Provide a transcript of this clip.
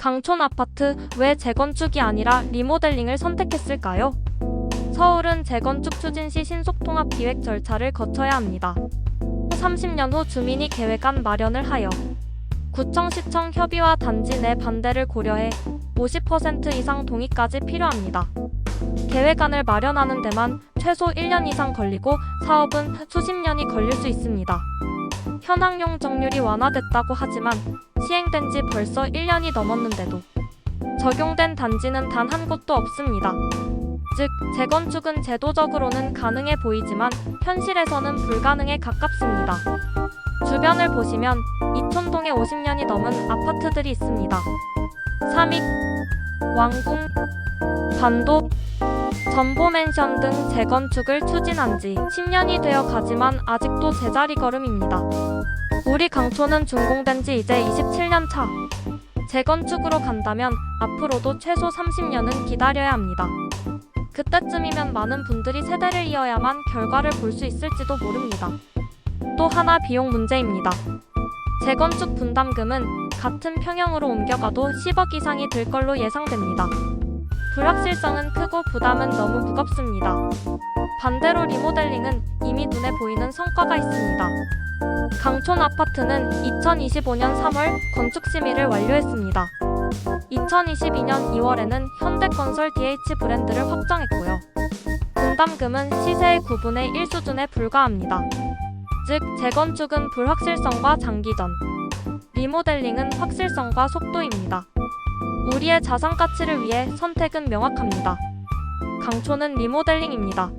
강촌 아파트 왜 재건축이 아니라 리모델링을 선택했을까요? 서울은 재건축 추진 시 신속통합 기획 절차를 거쳐야 합니다. 30년 후 주민이 계획안 마련을 하여 구청시청 협의와 단지 내 반대를 고려해 50% 이상 동의까지 필요합니다. 계획안을 마련하는 데만 최소 1년 이상 걸리고 사업은 수십 년이 걸릴 수 있습니다. 현황 용적률이 완화됐다고 하지만 시행된 지 벌써 1년이 넘었는데도 적용된 단지는 단 한 곳도 없습니다. 즉, 재건축은 제도적으로는 가능해 보이지만 현실에서는 불가능에 가깝습니다. 주변을 보시면 이촌동에 50년이 넘은 아파트들이 있습니다. 삼익, 왕궁, 반도, 전보맨션 등 재건축을 추진한 지 10년이 되어 가지만 아직도 제자리 걸음입니다. 우리 강촌은 준공된 지 이제 27년 차. 재건축으로 간다면 앞으로도 최소 30년은 기다려야 합니다. 그때쯤이면 많은 분들이 세대를 이어야만 결과를 볼 수 있을지도 모릅니다. 또 하나 비용 문제입니다. 재건축 분담금은 같은 평형으로 옮겨가도 10억 이상이 들 걸로 예상됩니다. 불확실성은 크고 부담은 너무 무겁습니다. 반대로 리모델링은 이미 눈에 보이는 성과가 있습니다. 강촌 아파트는 2025년 3월 건축 심의를 완료했습니다. 2022년 2월에는 현대건설 DH 브랜드를 확정했고요. 분담금은 시세의 9분의 1 수준에 불과합니다. 즉, 재건축은 불확실성과 장기전, 리모델링은 확실성과 속도입니다. 우리의 자산 가치를 위해 선택은 명확합니다. 강촌은 리모델링입니다.